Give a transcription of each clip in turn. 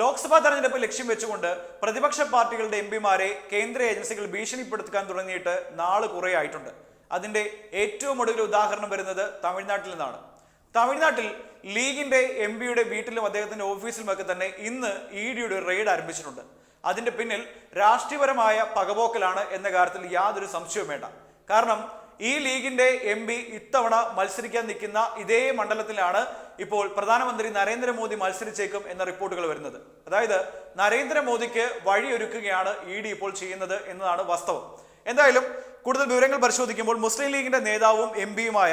ലോക്സഭാ തെരഞ്ഞെടുപ്പ് ലക്ഷ്യം വെച്ചുകൊണ്ട് പ്രതിപക്ഷ പാർട്ടികളുടെ എം പിമാരെ കേന്ദ്ര ഏജൻസികൾ ഭീഷണിപ്പെടുത്താൻ തുടങ്ങിയിട്ട് നാൾ കുറേ ആയിട്ടുണ്ട്. അതിന്റെ ഏറ്റവും ഒടുവിൽ ഉദാഹരണം വരുന്നത് തമിഴ്നാട്ടിൽ നിന്നാണ്. തമിഴ്നാട്ടിൽ ലീഗിന്റെ എം പിയുടെ വീട്ടിലും അദ്ദേഹത്തിന്റെ ഓഫീസിലുമൊക്കെ തന്നെ ഇന്ന് ഇ ഡിയുടെ റെയ്ഡ് ആരംഭിച്ചിട്ടുണ്ട്. അതിന്റെ പിന്നിൽ രാഷ്ട്രീയപരമായ പകപോക്കലാണ് എന്ന കാര്യത്തിൽ യാതൊരു സംശയവും വേണ്ട കാരണം ഈ ലീഗിന്റെ എം പി ഇത്തവണ മത്സരിക്കാൻ നിൽക്കുന്ന ഇതേ മണ്ഡലത്തിലാണ് ഇപ്പോൾ പ്രധാനമന്ത്രി നരേന്ദ്രമോദി മത്സരിച്ചേക്കും എന്ന റിപ്പോർട്ടുകൾ വരുന്നത്. അതായത് നരേന്ദ്രമോദിക്ക് വഴിയൊരുക്കുകയാണ് ഇ ഡി ഇപ്പോൾ ചെയ്യുന്നത് എന്നതാണ് വാസ്തവം. എന്തായാലും കൂടുതൽ വിവരങ്ങൾ പരിശോധിക്കുമ്പോൾ മുസ്ലിം ലീഗിന്റെ നേതാവും എം പിയുമായ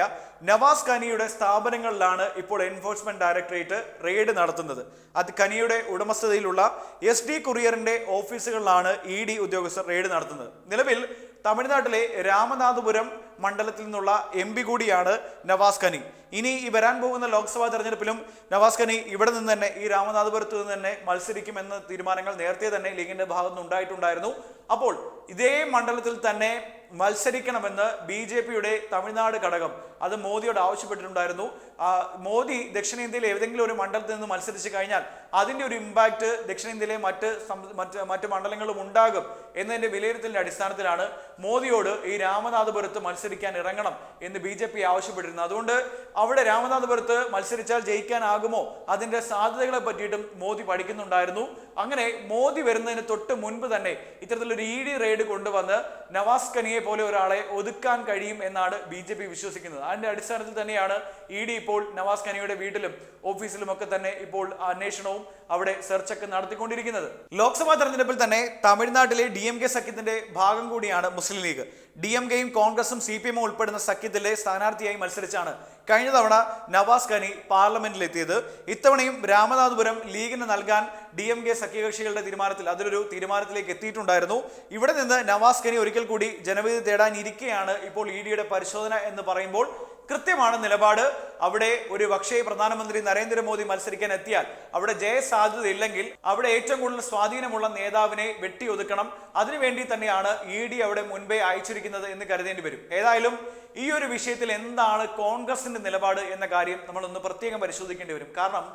നവാസ് ഖനിയുടെ സ്ഥാപനങ്ങളിലാണ് ഇപ്പോൾ എൻഫോഴ്സ്മെന്റ് ഡയറക്ടറേറ്റ് റെയ്ഡ് നടത്തുന്നത്. അത് ഖനിയുടെ ഉടമസ്ഥതയിലുള്ള എസ് ഡി കുറിയറിന്റെ ഓഫീസുകളിലാണ് ഇ ഡി ഉദ്യോഗസ്ഥർ റെയ്ഡ് നടത്തുന്നത്. നിലവിൽ തമിഴ്നാട്ടിലെ രാമനാഥപുരം മണ്ഡലത്തിൽ നിന്നുള്ള എം പി കൂടിയാണ് നവാസ് ഖനി. ഇനി ഈ വരാൻ പോകുന്ന ലോക്സഭാ തെരഞ്ഞെടുപ്പിലും നവാസ് ഖനി ഇവിടെ നിന്ന് തന്നെ ഈ രാമനാഥപുരത്ത് നിന്ന് തന്നെ മത്സരിക്കുമെന്ന തീരുമാനങ്ങൾ നേരത്തെ തന്നെ ലീഗിന്റെ ഭാഗത്തുനിന്ന് ഉണ്ടായിട്ടുണ്ടായിരുന്നു അപ്പോൾ ഇതേ മണ്ഡലത്തിൽ തന്നെ മത്സരിക്കണമെന്ന് ബി ജെ പിയുടെ തമിഴ്നാട് ഘടകം അത് മോദിയോട് ആവശ്യപ്പെട്ടിട്ടുണ്ടായിരുന്നു. മോദി ദക്ഷിണേന്ത്യയിലെ ഏതെങ്കിലും ഒരു മണ്ഡലത്തിൽ നിന്ന് മത്സരിച്ചു കഴിഞ്ഞാൽ അതിന്റെ ഒരു ഇമ്പാക്ട് ദക്ഷിണേന്ത്യയിലെ മറ്റ് മറ്റു മറ്റ് മറ്റ് മണ്ഡലങ്ങളും ഉണ്ടാകും എന്നതിന്റെ വിലയിരുത്തലിന്റെ അടിസ്ഥാനത്തിലാണ് മോദിയോട് ഈ രാമനാഥപുരത്ത് മത്സരിക്കാൻ ഇറങ്ങണം എന്ന് ബി ജെ പി ആവശ്യപ്പെട്ടിരുന്നു അതുകൊണ്ട് അവിടെ രാമനാഥപുരത്ത് മത്സരിച്ചാൽ ജയിക്കാനാകുമോ അതിന്റെ സാധ്യതകളെ പറ്റിയിട്ടും മോദി പഠിക്കുന്നുണ്ടായിരുന്നു. അങ്ങനെ മോദി വരുന്നതിന് തൊട്ട് മുൻപ് തന്നെ ഇത്തരത്തിലൊരു ഇ ഡി റെയ്ഡ് കൊണ്ടുവന്ന് നവാസ് കനിയെ പോലെ ഒരാളെ ഒതുക്കാൻ കഴിയും എന്നാണ് ബി ജെ പി വിശ്വസിക്കുന്നത്. അതിന്റെ അടിസ്ഥാനത്തിൽ തന്നെയാണ് ഇ ഡി ഇപ്പോൾ നവാസ് ഖനിയുടെ വീട്ടിലും ഓഫീസിലും ഒക്കെ തന്നെ ഇപ്പോൾ അന്വേഷണവും അവിടെ സെർച്ചൊക്കെ നടത്തിക്കൊണ്ടിരിക്കുന്നത്. ലോക്സഭാ തെരഞ്ഞെടുപ്പിൽ തന്നെ തമിഴ്നാട്ടിലെ ഡി എം കെ സഖ്യത്തിന്റെ ഭാഗം കൂടിയാണ് മുസ്ലിം ലീഗ്. ഡി എം കെയും കോൺഗ്രസും സി പി എമ്മും ഉൾപ്പെടുന്ന സഖ്യത്തിലെ സ്ഥാനാർത്ഥിയായി മത്സരിച്ചാണ് കഴിഞ്ഞ തവണ നവാസ് ഖനി പാർലമെന്റിലെത്തിയത്. ഇത്തവണയും രാമനാഥപുരം ലീഗിന് നൽകാൻ ഡി എം കെ സഖ്യകക്ഷികളുടെ തീരുമാനത്തിൽ അതിലൊരു തീരുമാനത്തിലേക്ക് എത്തിയിട്ടുണ്ടായിരുന്നു. ഇവിടെ നിന്ന് നവാസ് ഖനി ഒരിക്കൽ കൂടി ജനവിധി തേടാനിരിക്കെയാണ് ഇപ്പോൾ ഇ ഡിയുടെ പരിശോധന എന്ന് പറയുമ്പോൾ കൃത്യമാണ് നിലപാട്. അവിടെ ഒരു പക്ഷേ പ്രധാനമന്ത്രി നരേന്ദ്രമോദി മത്സരിക്കാൻ എത്തിയാൽ അവിടെ ജയസാധ്യത ഇല്ലെങ്കിൽ അവിടെ ഏറ്റവും കൂടുതൽ സ്വാധീനമുള്ള നേതാവിനെ വെട്ടിയൊതുക്കണം. അതിനുവേണ്ടി തന്നെയാണ് ഇ ഡി അവിടെ മുൻപേ അയച്ചിരിക്കുന്നത് എന്ന് കരുതേണ്ടി വരും. ഏതായാലും ഈ ഒരു വിഷയത്തിൽ എന്താണ് കോൺഗ്രസിന്റെ നിലപാട് എന്ന കാര്യം നമ്മളൊന്ന് പ്രത്യേകം പരിശോധിക്കേണ്ടി വരും. കാരണം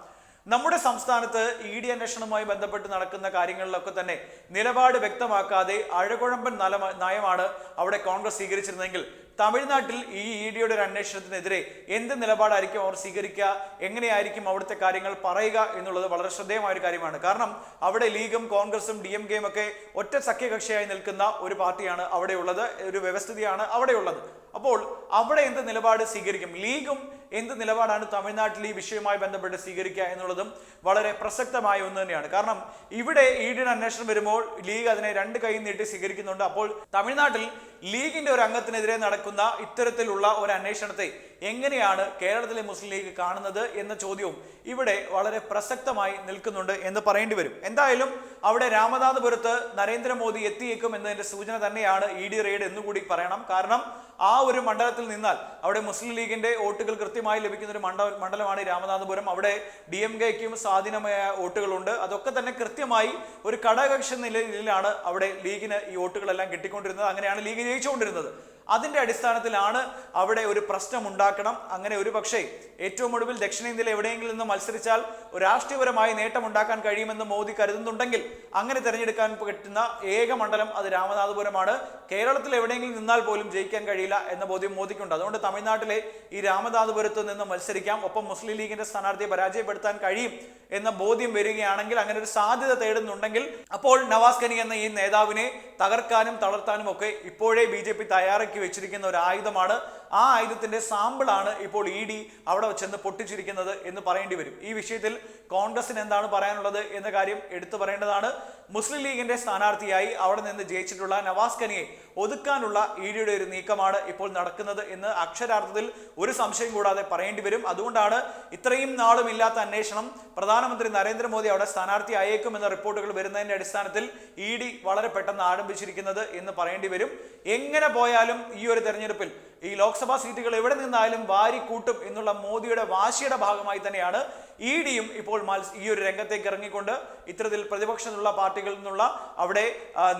നമ്മുടെ സംസ്ഥാനത്ത് ഇ ഡി അന്വേഷണവുമായി ബന്ധപ്പെട്ട് നടക്കുന്ന കാര്യങ്ങളിലൊക്കെ തന്നെ നിലപാട് വ്യക്തമാക്കാതെ അഴകുഴമ്പൻ നയമാണ് അവിടെ കോൺഗ്രസ് സ്വീകരിച്ചിരുന്നെങ്കിൽ തമിഴ്നാട്ടിൽ ഈ ഇ ഡിയുടെ ഒരു അന്വേഷണത്തിനെതിരെ എന്ത് നിലപാടായിരിക്കും അവർ സ്വീകരിക്കുക എങ്ങനെയായിരിക്കും അവിടുത്തെ കാര്യങ്ങൾ പറയുക എന്നുള്ളത് വളരെ ശ്രദ്ധേയമായ ഒരു കാര്യമാണ്. കാരണം അവിടെ ലീഗും കോൺഗ്രസും ഡി എം കെയും ഒക്കെ ഒറ്റ സഖ്യകക്ഷിയായി നിൽക്കുന്ന ഒരു പാർട്ടിയാണ് അവിടെയുള്ളത് ഒരു വ്യവസ്ഥിതിയാണ് അവിടെയുള്ളത്. അപ്പോൾ അവിടെ എന്ത് നിലപാട് സ്വീകരിക്കും? ലീഗും എന്ത് നിലപാടാണ് തമിഴ്നാട്ടിൽ ഈ വിഷയവുമായി ബന്ധപ്പെട്ട് സ്വീകരിക്കുക എന്നുള്ളതും വളരെ പ്രസക്തമായ ഒന്ന് തന്നെയാണ്. കാരണം ഇവിടെ ഇ ഡിയുടെ അന്വേഷണം വരുമ്പോൾ ലീഗ് അതിനെ രണ്ട് കൈ നീട്ടി സ്വീകരിക്കുന്നുണ്ട്. അപ്പോൾ തമിഴ്നാട്ടിൽ ലീഗിന്റെ ഒരു അംഗത്തിനെതിരെ നടക്കുന്ന ഇത്തരത്തിലുള്ള ഒരു അന്വേഷണത്തെ എങ്ങനെയാണ് കേരളത്തിലെ മുസ്ലിം ലീഗ് കാണുന്നത് എന്ന ചോദ്യവും ഇവിടെ വളരെ പ്രസക്തമായി നിൽക്കുന്നുണ്ട് എന്ന് പറയേണ്ടി വരും. എന്തായാലും അവിടെ രാമനാഥപുരത്ത് നരേന്ദ്രമോദി എത്തിയേക്കും എന്നതിന്റെ സൂചന തന്നെയാണ് ഇ ഡി റെയ്ഡ് എന്നുകൂടി പറയണം. കാരണം ആ ഒരു മണ്ഡലത്തിൽ നിന്നാൽ അവിടെ മുസ്ലിം ലീഗിന്റെ വോട്ടുകൾ കൃത്യമായി ലഭിക്കുന്ന ഒരു മണ്ഡ മണ്ഡലമാണ് രാമനാഥപുരം. അവിടെ ഡി എം കെക്കും സ്വാധീനമായ വോട്ടുകളുണ്ട്. അതൊക്കെ തന്നെ കൃത്യമായി ഒരു ഘടകകക്ഷി നിലയിലാണ് അവിടെ ലീഗിന് ഈ വോട്ടുകളെല്ലാം കിട്ടിക്കൊണ്ടിരുന്നത്. അങ്ങനെയാണ് ലീഗ് ജയിച്ചുകൊണ്ടിരുന്നത്. അതിന്റെ അടിസ്ഥാനത്തിലാണ് അവിടെ ഒരു പ്രശ്നം ഉണ്ടാക്കണം. അങ്ങനെ ഒരു പക്ഷേ ഏറ്റവും ഒടുവിൽ ദക്ഷിണേന്ത്യയിൽ എവിടെയെങ്കിലും നിന്ന് മത്സരിച്ചാൽ രാഷ്ട്രീയപരമായി നേട്ടം ഉണ്ടാക്കാൻ കഴിയുമെന്ന് മോദി കരുതുന്നുണ്ടെങ്കിൽ അങ്ങനെ തിരഞ്ഞെടുക്കാൻ പറ്റുന്ന ഏക മണ്ഡലം അത് രാമനാഥപുരമാണ്. കേരളത്തിൽ എവിടെയെങ്കിലും നിന്നാൽ പോലും ജയിക്കാൻ കഴിയില്ല എന്ന ബോധ്യം മോദിക്കുണ്ട്. അതുകൊണ്ട് തമിഴ്നാട്ടിലെ ഈ രാമനാഥപുരത്ത് നിന്ന് മത്സരിക്കാം. ഒപ്പം മുസ്ലിം ലീഗിന്റെ സ്ഥാനാർത്ഥിയെ പരാജയപ്പെടുത്താൻ കഴിയും എന്ന ബോധ്യം വരികയാണെങ്കിൽ അങ്ങനെ ഒരു സാധ്യത തേടുന്നുണ്ടെങ്കിൽ അപ്പോൾ നവാസ് ഖനി എന്ന ഈ നേതാവിനെ തകർക്കാനും തളർത്താനും ഒക്കെ ഇപ്പോഴേ ബി ജെ പി തയ്യാറാക്കി വെച്ചിരിക്കുന്ന ഒരു ആയുധമാണ്. ആ ആയുധത്തിന്റെ സാമ്പിളാണ് ഇപ്പോൾ ഇ ഡി അവിടെ ചെന്ന് പൊട്ടിച്ചിരിക്കുന്നത് എന്ന് പറയേണ്ടി വരും. ഈ വിഷയത്തിൽ കോൺഗ്രസിന് എന്താണ് പറയാനുള്ളത് എന്ന കാര്യം എടുത്തു പറയേണ്ടതാണ്. മുസ്ലിം ലീഗിന്റെ സ്ഥാനാർത്ഥിയായി അവിടെ നിന്ന് ജയിച്ചിട്ടുള്ള നവാസ് ഖനിയെ ഒതുക്കാനുള്ള ഇ ഡിയുടെ ഒരു നീക്കമാണ് ഇപ്പോൾ നടക്കുന്നത് എന്ന് അക്ഷരാർത്ഥത്തിൽ ഒരു സംശയം കൂടാതെ പറയേണ്ടി വരും. അതുകൊണ്ടാണ് ഇത്രയും നാളും ഇല്ലാത്ത അന്വേഷണം പ്രധാനമന്ത്രി നരേന്ദ്രമോദി അവിടെ സ്ഥാനാർത്ഥി അയക്കുമെന്ന റിപ്പോർട്ടുകൾ വരുന്നതിന്റെ അടിസ്ഥാനത്തിൽ ഇ ഡി വളരെ പെട്ടെന്ന് ആരംഭിച്ചിരിക്കുന്നത് എന്ന് പറയേണ്ടി വരും. എങ്ങനെ പോയാലും ഈ ഒരു തെരഞ്ഞെടുപ്പിൽ ഈ ലോക്സഭാ സീറ്റുകൾ എവിടെ നിന്നായാലും വാരി കൂട്ടും എന്നുള്ള മോദിയുടെ വാശിയുടെ ഭാഗമായി തന്നെയാണ് ഇ ഡിയും ഇപ്പോൾ മത്സ ഈ ഒരു രംഗത്തേക്ക് ഇറങ്ങിക്കൊണ്ട് ഇത്തരത്തിൽ പ്രതിപക്ഷത്തുള്ള പാർട്ടികളിൽ നിന്നുള്ള അവിടെ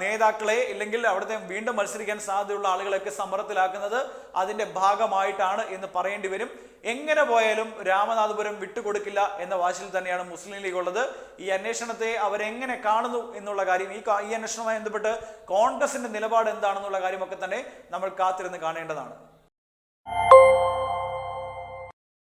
നേതാക്കളെ ഇല്ലെങ്കിൽ അവിടുത്തെ വീണ്ടും മത്സരിക്കാൻ സാധ്യതയുള്ള ആളുകളൊക്കെ സമ്മർദ്ദത്തിലാക്കുന്നത് അതിന്റെ ഭാഗമായിട്ടാണ് എന്ന് പറയേണ്ടി വരും. എങ്ങനെ പോയാലും രാമനാഥപുരം വിട്ടുകൊടുക്കില്ല എന്ന വാശിൽ തന്നെയാണ് മുസ്ലിം ലീഗ് ഉള്ളത്. ഈ അന്വേഷണത്തെ അവരെങ്ങനെ കാണുന്നു എന്നുള്ള കാര്യം ഈ ഈ അന്വേഷണവുമായി ബന്ധപ്പെട്ട് കോൺഗ്രസിന്റെ നിലപാട് എന്താണെന്നുള്ള കാര്യമൊക്കെ തന്നെ നമ്മൾ കാത്തിരുന്ന് കാണേണ്ടതാണ്.